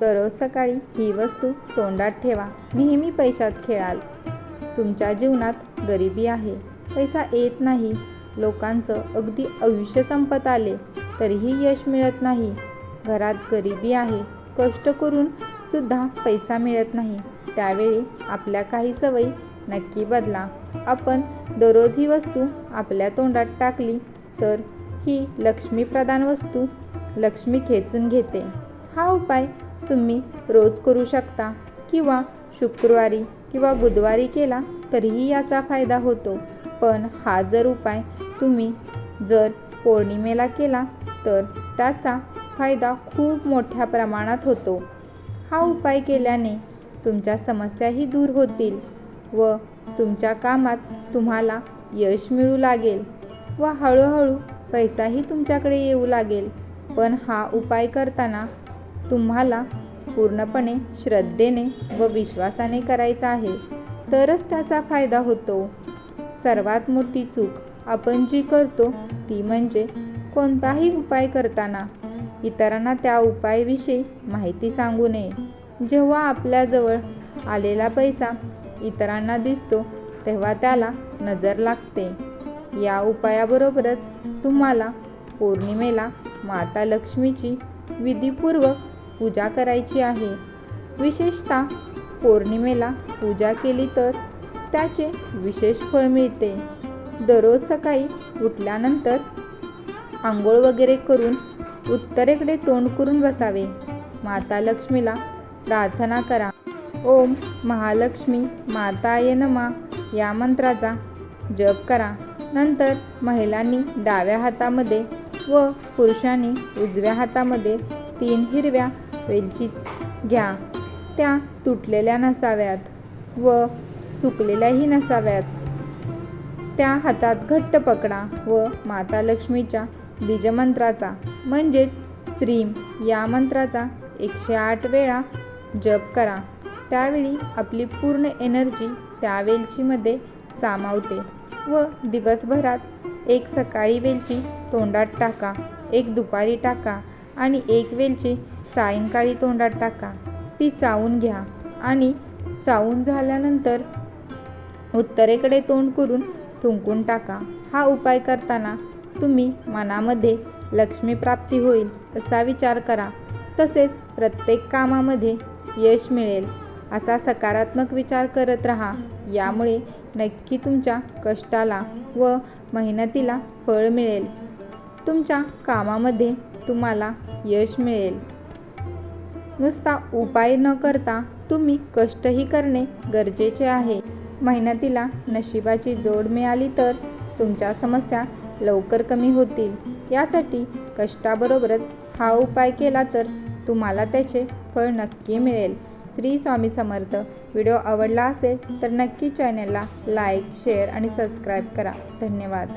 दररोज सकाळी ही वस्तू तोंडात ठेवा. नेहमी पैशात खेळाल. तुमच्या जीवनात गरिबी आहे. पैसा येत नाही. लोकांचं अगदी आयुष्य संपत आले तरीही यश मिळत नाही. घरात गरिबी आहे. कष्ट करून सुद्धा पैसा मिळत नाही. त्यावेळी आपल्या काही सवयी नक्की बदला. आपण दररोज ही वस्तू आपल्या तोंडात टाकली तर ही लक्ष्मीप्रधान वस्तू लक्ष्मी खेचून घेते. हा उपाय तुम्ही रोज करू शकता किंवा शुक्रवारी किंवा बुधवारी केला तरीही याचा फायदा होतो. पण हा जर उपाय तुम्ही जर पौर्णिमेला केला तर त्याचा फायदा खूप मोठ्या प्रमाणात होतो. हा उपाय केल्याने तुमच्या समस्याही दूर होतील व तुमच्या कामात तुम्हाला यश मिळू लागेल व हळूहळू पैसाही तुमच्याकडे येऊ लागेल. पण हा उपाय करताना तुम्हाला पूर्णपणे श्रद्धेने व विश्वासाने करायचा आहे तरच त्याचा फायदा होतो. सर्वात मोठी चूक आपण जी करतो ती म्हणजे कोणताही उपाय करताना इतरांना त्या उपायाविषयी माहिती सांगू नये. जेव्हा आपल्याजवळ आलेला पैसा इतरांना दिसतो तेव्हा त्याला नजर लागते. या उपायाबरोबरच तुम्हाला पौर्णिमेला माता लक्ष्मीची विधीपूर्वक पूजा करायची आहे. विशेषतः पौर्णिमेला पूजा केली तर त्याचे विशेष फळ मिळते. दररोज सकाळी उठल्यानंतर आंघोळ वगैरे करून उत्तरेकडे तोंड करून बसावे. माता लक्ष्मीला प्रार्थना करा. ओम महालक्ष्मी माताय नमा. या मंत्राचा जप करा. नंतर महिलांनी डाव्या हातामध्ये व पुरुषांनी उजव्या हातामध्ये तीन हिरव्या वेलची घ्या. त्या तुटलेल्या नसाव्यात व सुकलेल्याही नसाव्यात. त्या हातात घट्ट पकडा व माता लक्ष्मीच्या बीजमंत्राचा म्हणजेच श्रीम या मंत्राचा एकशे आठ वेळा जप करा. त्यावेळी आपली पूर्ण एनर्जी त्या वेलचीमध्ये सामावते व दिवसभरात एक सकाळी वेलची तोंडात टाका एक दुपारी टाका आणि एक वेलची सायंकाळी तोंडात टाका. ती चावून घ्या. आणि चावून झाल्यानंतर उत्तरेकडे तोंड करून थुंकून टाका. हा उपाय करताना तुम्ही मनामध्ये लक्ष्मी प्राप्ती होईल असा विचार करा. तसेच प्रत्येक कामामध्ये यश मिळेल असा सकारात्मक विचार करत राहा. यामुळे नक्की तुमच्या कष्टाला व मेहनतीला फळ मिळेल. तुमच्या कामामध्ये तुम्हाला यश मिळेल. नुसता उपाय न करता तुम्ही कष्टही करणे गरजेचे आहे. मेहनतीला नशिबाची जोड मिळाली तर तुमच्या समस्या लवकर कमी होतील. यासाठी कष्टाबरोबरच हा उपाय केला तर तुम्हाला त्याचे फळ नक्की मिळेल. श्री स्वामी समर्थ. व्हिडिओ आवडला असेल तर नक्की चॅनलला लाईक शेअर आणि सबस्क्राईब करा. धन्यवाद.